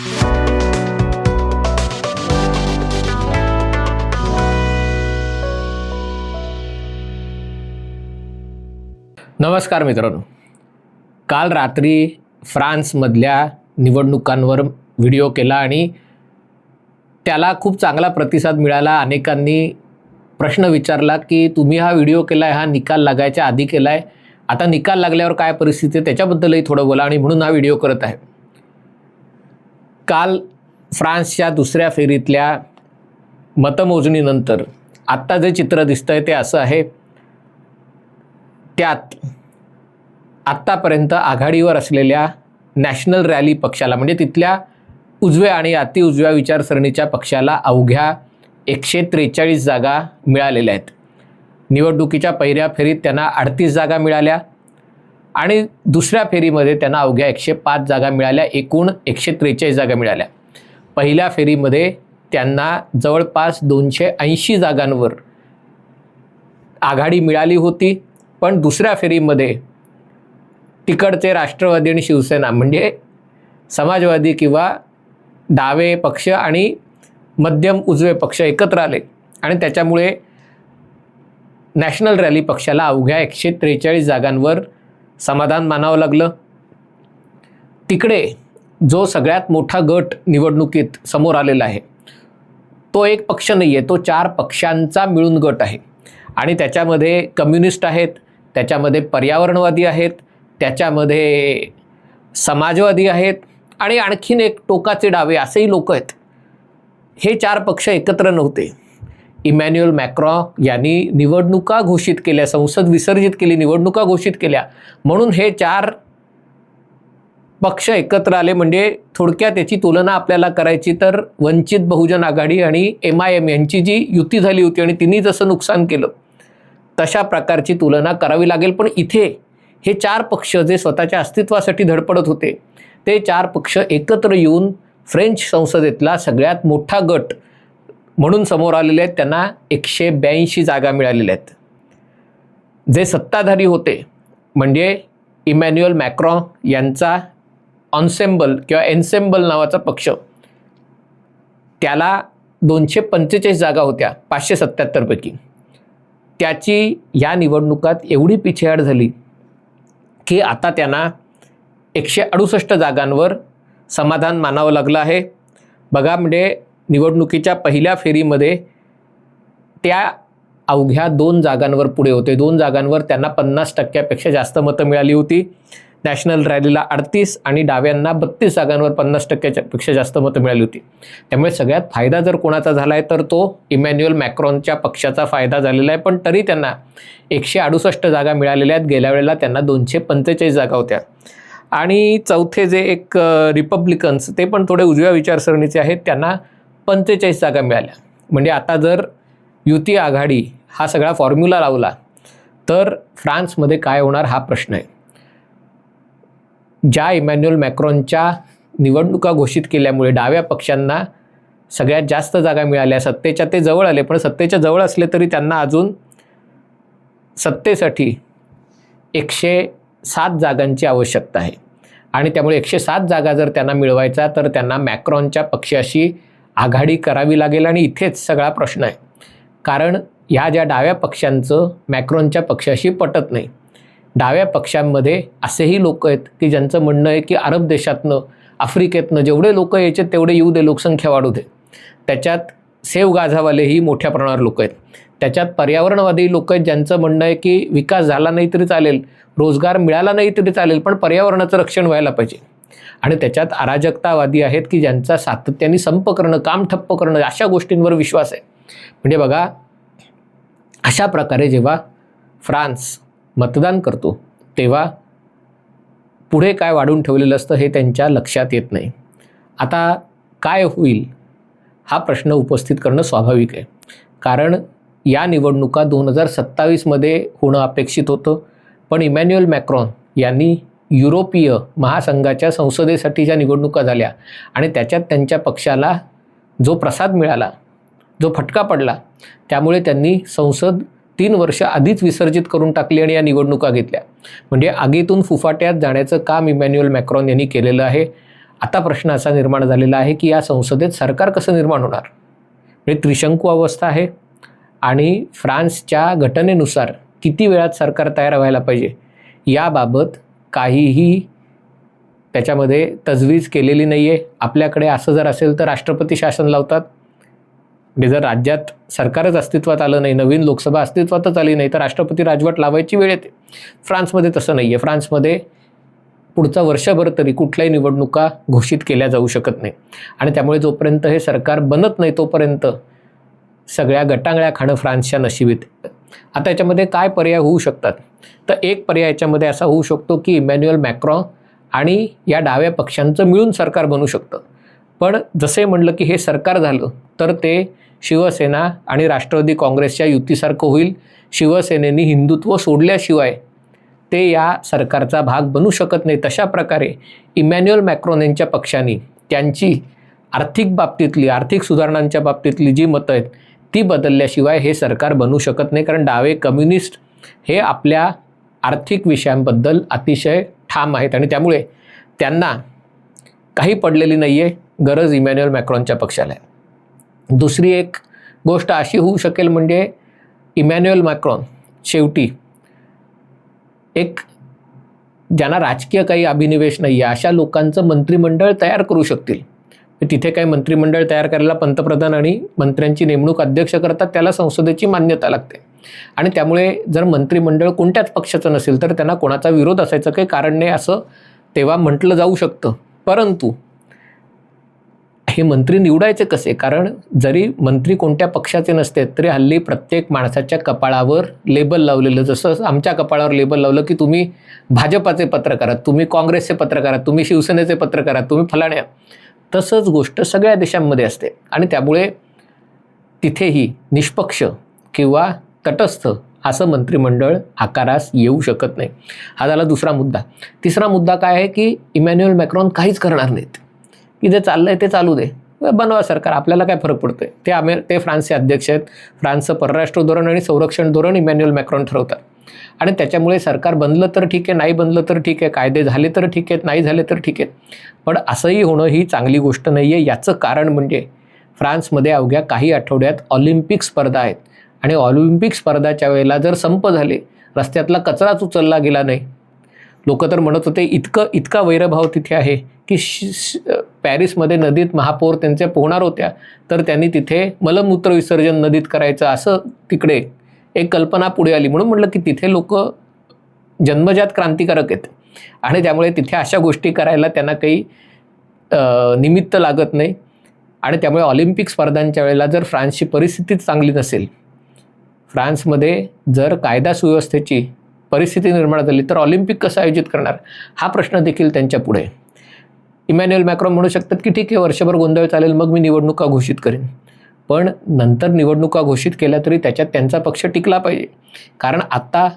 नमस्कार मित्रांनो. काल रात्री फ्रान्समधल्या निवडणुकांवर व्हिडिओ केला आणि त्याला खूप चांगला प्रतिसाद मिळाला. अनेकांनी प्रश्न विचारला की तुम्ही हा व्हिडिओ केला आहे हा निकाल लागायच्या आधी केला आहे आता निकाल लागल्यावर काय परिस्थिती आहे? त्याच्याबद्दलही थोडं बोला आणि म्हणून हा व्हिडिओ करत आहे. काल फ्रान्सच्या दुसऱ्या फेरीतल्या मतमोजणीनंतर आत्ता जे चित्र दिसतं आहे ते असं आहे. त्यात आत्तापर्यंत आघाडीवर असलेल्या नॅशनल रॅली पक्षाला म्हणजे तिथल्या उजव्या आणि अतिउजव्या विचारसरणीच्या पक्षाला अवघ्या एकशे त्रेचाळीस जागा मिळालेल्या आहेत. निवडणुकीच्या पहिल्या फेरीत त्यांना अडतीस जागा मिळाल्या. आणि दुसऱ्या फेरीमध्ये त्यांना अवघ्या एकशे पाच जागा मिळाल्या एकूण एकशे त्रेचाळीस जागा मिळाल्या. पहिल्या फेरीमध्ये त्यांना जवळपास दोनशे ऐंशी जागांवर आघाडी मिळाली होती पण दुसऱ्या फेरीमध्ये तिकडचे राष्ट्रवादी आणि शिवसेना म्हणजे समाजवादी किंवा डावे पक्ष आणि मध्यम उजवे पक्ष एकत्र आले. आणि त्याच्यामुळे नॅशनल रॅली पक्षाला अवघ्या एकशे त्रेचाळीस जागांवर समाधान मानावं लागलं. तिकडे जो सगळ्यात मोठा गट निवडणुकीत समोर आलेला आहे तो एक पक्ष नाही आहे तो चार पक्षांचा मिळून गट आहे. आणि त्याच्यामध्ये कम्युनिस्ट आहेत त्याच्यामध्ये पर्यावरणवादी आहेत त्याच्यामध्ये समाजवादी आहेत आणि आणखीन एक टोकाचे डावे असेही लोक आहेत. हे चार पक्ष एकत्र नव्हते. इमॅन्युअल मॅक्रॉ यांनी निवडणुका घोषित केल्या संसद विसर्जित केली निवडणुका घोषित केल्या. म्हणून हे चार पक्ष एकत्र आले म्हणजे थोडक्यात याची तुलना आपल्याला करायची तर वंचित बहुजन आघाडी आणि एम आय एम यांची जी युती झाली होती आणि तिने जसं नुकसान केलं तशा प्रकारची तुलना करावी लागेल. पण इथे हे चार पक्ष जे स्वतःच्या अस्तित्वासाठी धडपडत होते ते चार पक्ष एकत्र येऊन फ्रेंच संसदेतला सगळ्यात मोठा गट म्हणून समोर आलेले आहेत त्यांना एकशे ब्याऐंशी जागा मिळालेल्या आहेत. जे सत्ताधारी होते म्हणजे इमॅन्युअल मॅक्रॉ यांचा ऑन्सेम्बल किंवा एन्सेम्बल नावाचा पक्ष त्याला दोनशे पंचेचाळीस जागा होत्या पाचशे सत्त्याहत्तरपैकी त्याची या निवडणुकात एवढी पिछेहाट झाली की आता त्यांना एकशे अडुसष्ट जागांवर समाधान मानावं लागलं आहे. बघा म्हणजे निवडणुकीच्या पहिल्या फेरीमध्ये त्या अवघ्या दोन जागांवर पुढे होते. दोन जागांवर त्यांना पन्नास टक्क्यापेक्षा जास्त मतं मिळाली होती. नॅशनल रॅलीला अडतीस आणि डाव्यांना बत्तीस जागांवर पन्नास टक्क्याच्या पेक्षा जास्त मतं मिळाली होती. त्यामुळे सगळ्यात फायदा जर कोणाचा झाला आहे तर तो इमॅन्युअल मॅक्रॉनच्या पक्षाचा फायदा झालेला आहे. पण तरी त्यांना एकशे अडुसष्ट जागा मिळालेल्या आहेत. गेल्या वेळेला त्यांना दोनशे पंचेचाळीस जागा होत्या. आणि चौथे जे एक रिपब्लिकन्स ते पण थोडे उजव्या विचारसरणीचे आहेत. त्यांना पंचेचाळीस जागा मिळाल्या. म्हणजे आता जर युती आघाडी हा सगळा फॉर्म्युला लावला तर फ्रान्समध्ये काय होणार हा प्रश्न आहे. ज्या इमॅन्युअल मॅक्रॉनच्या निवडणुका घोषित केल्यामुळे डाव्या पक्षांना सगळ्यात जास्त जागा मिळाल्या सत्तेच्या ते जवळ आले पण सत्तेच्या जवळ असले तरी त्यांना अजून सत्तेसाठी एकशे सात जागांची आवश्यकता आहे. आणि त्यामुळे एकशे सात जागा जर त्यांना मिळवायचा तर त्यांना मॅक्रॉनच्या पक्षाशी आघाडी करावी लागेल आणि इथेच सगळा प्रश्न आहे. कारण ह्या ज्या डाव्या पक्षांचं मॅक्रॉनच्या पक्षाशी पटत नाही. डाव्या पक्षांमध्ये असेही लोक आहेत की ज्यांचं म्हणणं आहे की अरब देशातनं आफ्रिकेतनं जेवढे लोक यायचे तेवढे येऊ दे लोकसंख्या वाढू दे. त्याच्यात सेव गाझावालेही मोठ्या प्रमाणावर लोक आहेत. त्याच्यात पर्यावरणवादी लोक आहेत ज्यांचं म्हणणं आहे की विकास झाला नाही तरी चालेल रोजगार मिळाला नाही तरी चालेल पण पर्यावरणाचं रक्षण व्हायला पाहिजे. आणि त्याच्यात अराजकतावादी आहेत की ज्यांचा सातत्याने संप करणं काम ठप्प करणं अशा गोष्टींवर विश्वास आहे. म्हणजे बघा अशा प्रकारे जेव्हा फ्रान्स मतदान करतो तेव्हा पुढे काय वाढून ठेवलेलं असतं हे त्यांच्या लक्षात येत नाही. आता काय होईल हा प्रश्न उपस्थित करणं स्वाभाविक आहे. कारण या निवडणुका दोन हजार सत्तावीसमध्ये होणं अपेक्षित होतं पण इमॅन्युअल मॅक्रॉन यांनी युरोपीय महासंघाच्या संसदेसाठी ज्या निवडणुका झाल्या आणि त्याच्यात त्यांच्या पक्षाला जो प्रसाद मिळाला जो फटका पडला त्यामुळे त्यांनी संसद तीन वर्ष आधीच विसर्जित करून टाकली आणि या निवडणुका घेतल्या. म्हणजे आगीतून फुफाट्यात जाण्याचं काम इमॅन्युअल मॅक्रॉन यांनी केलेलं आहे. आता प्रश्न असा निर्माण झालेला आहे की या संसदेत सरकार कसं निर्माण होणार? म्हणजे त्रिशंकू अवस्था आहे आणि फ्रान्सच्या घटनेनुसार किती वेळात सरकार तयार व्हायला पाहिजे? याबाबत काहीही त्याच्यामध्ये तजवीज केलेली नाही आहे आपल्याकडे असं जर असेल तर राष्ट्रपती शासन लावतात. म्हणजे जर राज्यात सरकारच अस्तित्वात आलं नाही नवीन लोकसभा अस्तित्वातच आली नाही तर राष्ट्रपती राजवट लावायची वेळ येते. फ्रान्समध्ये तसं नाही आहे फ्रान्समध्ये पुढचं वर्षभर तरी कुठल्याही निवडणुका घोषित केल्या जाऊ शकत नाही. आणि त्यामुळे जोपर्यंत हे सरकार बनत नाही तोपर्यंत सगळ्या गटांगळ्या खाणं फ्रान्सच्या नशिबीत आता याच्यामध्ये काय पर्याय होऊ शकतात? तर एक पर्याय याच्यामध्ये असा होऊ शकतो की इमॅन्युअल मॅक्रॉ आणि या डाव्या पक्षांचं मिळून सरकार बनू शकतं. पण जसे म्हणलं की हे सरकार झालं तर ते शिवसेना आणि राष्ट्रवादी काँग्रेसच्या युतीसारखं होईल. शिवसेनेनी हिंदुत्व सोडल्याशिवाय ते या सरकारचा भाग बनू शकत नाही. तशा प्रकारे इमॅन्युअल मॅक्रोन यांच्या पक्षाने त्यांची आर्थिक बाबतीतली आर्थिक सुधारणांच्या बाबतीतली जी मतं आहेत ती बदलल्याशिवाय हे सरकार बनू शकत नाही कारण डावे कम्युनिस्ट हे आपल्या आर्थिक विषयांबद्दल अतिशय ठाम आहेत. आणि त्यामुळे त्यांना काही पडलेली नाही आहे गरज इमॅन्युअल मॅक्रॉनच्या पक्षाला आहे. दुसरी एक गोष्ट अशी होऊ शकेल म्हणजे इमॅन्युअल मॅक्रॉन शेवटी एक ज्यांना राजकीय काही अभिनिवेश नाही आहे अशा लोकांचं मंत्रिमंडळ तयार करू शकतील. तिथे काही मंत्रिमंडळ तयार करायला पंतप्रधान आणि मंत्र्यांची नेमणूक अध्यक्ष करतात त्याला संसदेची मान्यता लागते. आणि त्यामुळे जर मंत्रिमंडळ कोणत्याच पक्षाचं नसेल तर त्यांना कोणाचा विरोध असायचं काही कारण नाही असं तेव्हा म्हटलं जाऊ शकतं. परंतु हे मंत्री निवडायचे कसे? कारण जरी मंत्री कोणत्या पक्षाचे नसते तरी हल्ली प्रत्येक माणसाच्या कपाळावर लेबल लावलेलं जसं आमच्या कपाळावर लेबल लावलं की तुम्ही भाजपाचे पत्रकार आहात तुम्ही काँग्रेसचे पत्रकार आहात तुम्ही शिवसेनेचे पत्रकार आहात तुम्ही फलाण्या तसंच गोष्ट सगळ्या देशांमध्ये असते. आणि त्यामुळे तिथेही निष्पक्ष किंवा तटस्थ असं मंत्रिमंडळ आकारास येऊ शकत नाही. हा झाला दुसरा मुद्दा. तिसरा मुद्दा काय आहे की इमॅन्युअल मॅक्रॉन काहीच करणार नाहीत. की जे चाललं आहे ते चालू दे. बनवा सरकार आपल्याला काय फरक पडतो आहे ते अमेर ते फ्रान्सचे अध्यक्ष आहेत. फ्रान्सचं परराष्ट्र धोरण आणि संरक्षण धोरण इमॅन्युअल मॅक्रॉन ठरवतात. आणि त्याच्यामुळे सरकार बनलं तर ठीक आहे नाही बनलं तर ठीक आहे कायदे झाले तर ठीक आहेत नाही झाले तर ठीक आहेत. पण असंही होणं ही चांगली गोष्ट नाही आहे याचं कारण म्हणजे फ्रान्समध्ये अवघ्या काही आठवड्यात ऑलिम्पिक स्पर्धा आहेत. आणि ऑलिम्पिक स्पर्धाच्या वेळेला जर संप झाले रस्त्यातला कचराच उचलला गेला नाही. लोक तर म्हणत होते इतकं इतका वैरभाव तिथे आहे की श पॅरिसमध्ये नदीत महापौर त्यांच्या पोहणार होत्या तर त्यांनी तिथे मलमूत्र विसर्जन नदीत करायचं असं तिकडे एक कल्पना पुढे आली म्हणून म्हटलं की तिथे लोक जन्मजात क्रांतिकारक आहेत. आणि त्यामुळे तिथे अशा गोष्टी करायला त्यांना काही निमित्त लागत नाही. आणि त्यामुळे ऑलिम्पिक स्पर्धांच्या वेळेला जर फ्रान्सची परिस्थितीच चांगली नसेल फ्रान्समध्ये जर कायदा सुव्यवस्थेची परिस्थिती निर्माण झाली तर ऑलिम्पिक कसं आयोजित करणार? हा प्रश्न देखील त्यांच्या पुढे इमॅन्युअल मॅक्रॉन म्हणू शकतात की ठीक आहे वर्षभर गोंधळ चालेल मग मी निवडणुका घोषित करेन. पण नंतर निवडणुका घोषित केल्या तरी त्याच्यात त्यांचा पक्ष टिकला पाहिजे. कारण आत्ता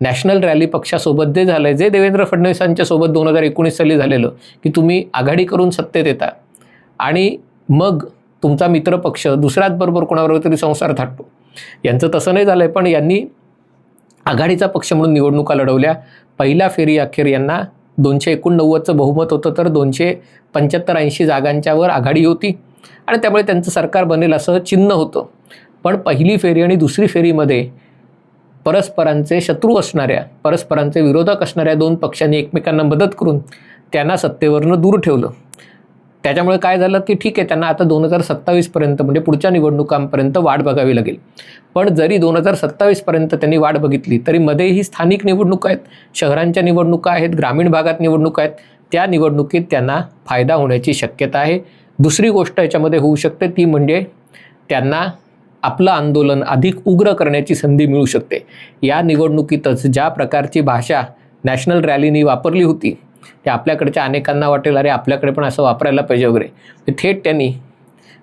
नॅशनल रॅली पक्षासोबत जे झालं आहे जे देवेंद्र फडणवीसांच्यासोबत दोन हजार एकोणीस साली झालेलं की तुम्ही आघाडी करून सत्तेत येता. आणि मग तुमचा मित्रपक्ष दुसऱ्याच बरोबर कोणाबरोबर तरी संसार थाटतो यांचं तसं नाही झालं आहे पण यांनी आघाडीचा पक्ष म्हणून निवडणुका लढवल्या. पहिल्या फेरी अखेर यांना दोनशे एकोणनव्वदचं बहुमत होतं तर दोनशे पंच्याहत्तर ऐंशी जागांच्यावर आघाडी होती. आणि त्यामुळे त्यांचं सरकार बनेल असं चिन्ह होतं. पण पहिली फेरी आणि दुसरी फेरीमध्ये परस्परांचे शत्रू असणाऱ्या परस्परांचे विरोधक असणाऱ्या दोन पक्षांनी एकमेकांना मदत करून त्यांना सत्तेवरनं दूर ठेवलं. त्याच्यामुळे काय झालं की ठीक आहे त्यांना आता दोन हजार सत्तावीसपर्यंत म्हणजे पुढच्या निवडणुकांपर्यंत वाट बघावी लागेल. पण जरी दोन हजार सत्तावीसपर्यंत त्यांनी वाट बघितली तरी मध्येही स्थानिक निवडणुका आहेत शहरांच्या निवडणुका आहेत ग्रामीण भागात निवडणुका आहेत त्या निवडणुकीत त्यांना फायदा होण्याची शक्यता आहे. दुसरी गोष्ट याच्यामध्ये होऊ शकते ती म्हणजे त्यांना आपलं आंदोलन अधिक उग्र करण्याची संधी मिळू शकते. या निवडणुकीतच ज्या प्रकारची भाषा नॅशनल रॅलीनी वापरली होती ते आपल्याकडच्या अनेकांना वाटेल अरे आपल्याकडे पण असं वापरायला पाहिजे वगैरे. थेट त्यांनी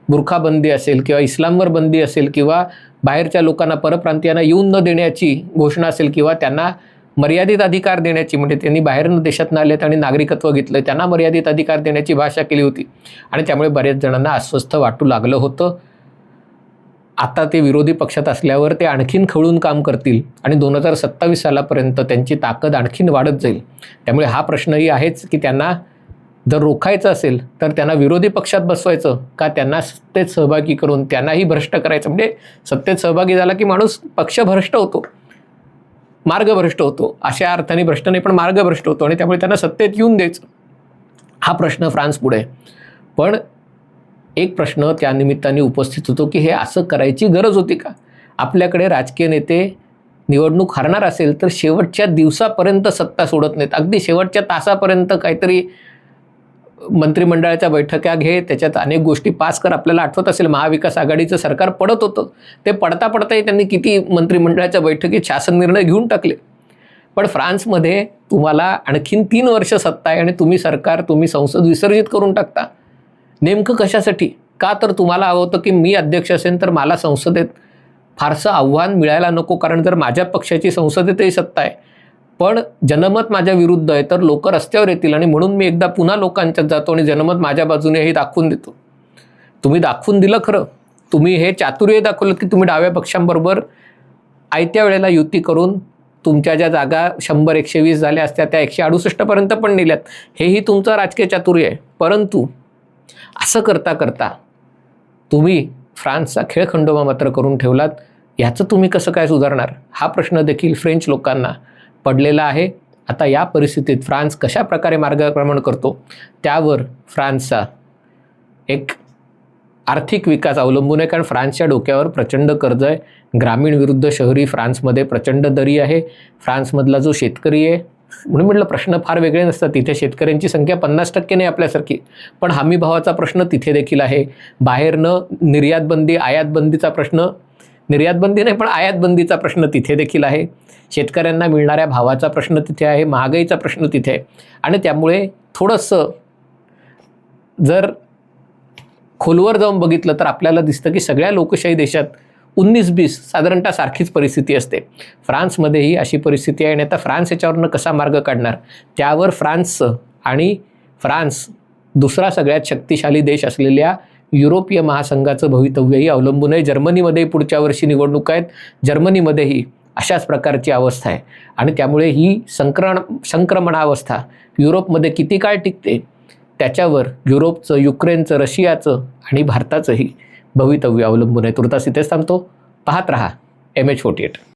बुरखाबंदी असेल किंवा इस्लामवर बंदी असेल किंवा बाहेरच्या लोकांना परप्रांतीयांना येऊन न देण्याची घोषणा असेल किंवा त्यांना मर्यादित अधिकार देण्याची म्हणजे त्यांनी बाहेरून देशात आलेत आणि नागरिकत्व घेतलं त्यांना मर्यादित अधिकार देण्याची भाषा केली होती. आणि त्यामुळे बऱ्याच जणांना अस्वस्थ वाटू लागलं होतं. आता ते विरोधी पक्षात असल्यावर ते आणखीन खळून काम करतील आणि दोन हजार सत्तावीस सालापर्यंत त्यांची ताकद आणखीन वाढत जाईल. त्यामुळे हा प्रश्नही आहेच की त्यांना जर रोखायचं असेल तर त्यांना विरोधी पक्षात बसवायचं का त्यांना सत्तेत सहभागी करून त्यांनाही भ्रष्ट करायचं? म्हणजे सत्तेत सहभागी झाला की माणूस पक्ष भ्रष्ट होतो. मार्ग भ्रष्ट होतो. अशा अर्थाने भ्रष्ट नाही पण मार्ग भ्रष्ट होतो आणि त्यामुळे त्यांना सत्तेत येऊन द्यायचं. हा प्रश्न फ्रान्स पुढे पण एक प्रश्न त्या निमित्ताने उपस्थित होतो की हे असं करायची गरज होती का? आपल्याकडे राजकीय नेते निवडणूक हरणार असेल तर शेवटच्या दिवसापर्यंत सत्ता सोडत नाहीत. अगदी शेवटच्या तासापर्यंत काहीतरी मंत्रिमंडळाच्या बैठका घे त्याच्यात अनेक गोष्टी पास कर आपल्याला आठवत असेल महाविकास आघाडीचं सरकार पडत होतं. ते पडता पडताही त्यांनी किती मंत्रिमंडळाच्या बैठकीत शासन निर्णय घेऊन टाकले. पण फ्रान्समध्ये तुम्हाला आणखीन तीन वर्ष सत्ता आहे आणि तुम्ही सरकार तुम्ही संसद विसर्जित करून टाकता. नेमकं कशासाठी? का तर तुम्हाला हवं होतं की मी अध्यक्ष असेल तर मला संसदेत फारसं आव्हान मिळायला नको कारण जर माझ्या पक्षाची संसदेतही सत्ता आहे पण जनमत माझ्या विरुद्ध आहे तर लोक रस्त्यावर येतील आणि म्हणून मी एकदा पुन्हा लोकांच्यात जातो आणि जनमत माझ्या बाजूने हे दाखवून देतो. तुम्ही दाखवून दिलं खरं. तुम्ही हे चातुर्य दाखवलं की तुम्ही डाव्या पक्षांबरोबर आयत्या वेळेला युती करून तुमच्या ज्या जागा शंभर एकशे वीस झाल्या असत्या त्या एकशे अडुसष्टपर्यंत पण नेल्यात. हेही तुमचं राजकीय चातुर्य आहे. परंतु असं करता करता तुम्ही फ्रान्सचा खेळ खंडोबा मात्र करून ठेवलात. ह्याचं तुम्ही कसं काय सुधारणार? हा प्रश्न देखील फ्रेंच लोकांना पडलेला आहे. आता या परिस्थितीत फ्रान्स कशा प्रकारे मार्गक्रमण करतो त्यावर फ्रान्सचा एक आर्थिक विकास अवलंबून आहे. कारण फ्रान्सच्या डोक्यावर प्रचंड कर्ज आहे. ग्रामीण विरुद्ध शहरी फ्रान्समध्ये प्रचंड दरी आहे. फ्रान्समधला जो शेतकरी आहे म्हणून म्हटलं प्रश्न फार वेगळे नसतात. तिथे शेतकऱ्यांची संख्या पन्नास टक्के नाही आपल्यासारखी. पण हमीभावाचा प्रश्न तिथे देखील आहे. बाहेरनं निर्यातबंदी आयातबंदीचा प्रश्न निर्यातबंदी नाही पण आयातबंदीचा प्रश्न तिथे देखील आहे. शेतकऱ्यांना मिळणाऱ्या भावाचा प्रश्न तिथे आहे महागाईचा प्रश्न तिथे आहे. आणि त्यामुळे थोडंसं जर खोलवर जाऊन बघितलं तर आपल्याला दिसतं की सगळ्या लोकशाही देशात उन्नीस बीस साधारणतः सारखीच परिस्थिती असते. फ्रान्समध्येही अशी परिस्थिती आहे आणि आता फ्रान्स याच्यावरनं कसा मार्ग काढणार? त्यावर फ्रान्सचं आणि फ्रान्स दुसरा सगळ्यात शक्तिशाली देश असलेल्या युरोपीय महासंघाचं भवितव्यही अवलंबून आहे. जर्मनीमध्येही पुढच्या वर्षी निवडणूक आहेत. जर्मनीमध्येही अशाच प्रकारची अवस्था आहे. आणि त्यामुळे ही संक्रमण संक्रमणावस्था युरोपमध्ये किती काळ टिकते त्याच्यावर युरोपचं युक्रेनचं रशियाचं आणि भारताचंही भवितव्य अवलंबून आहे. तुर्तास इथेच थांबतो. पाहत रहा. M H forty eight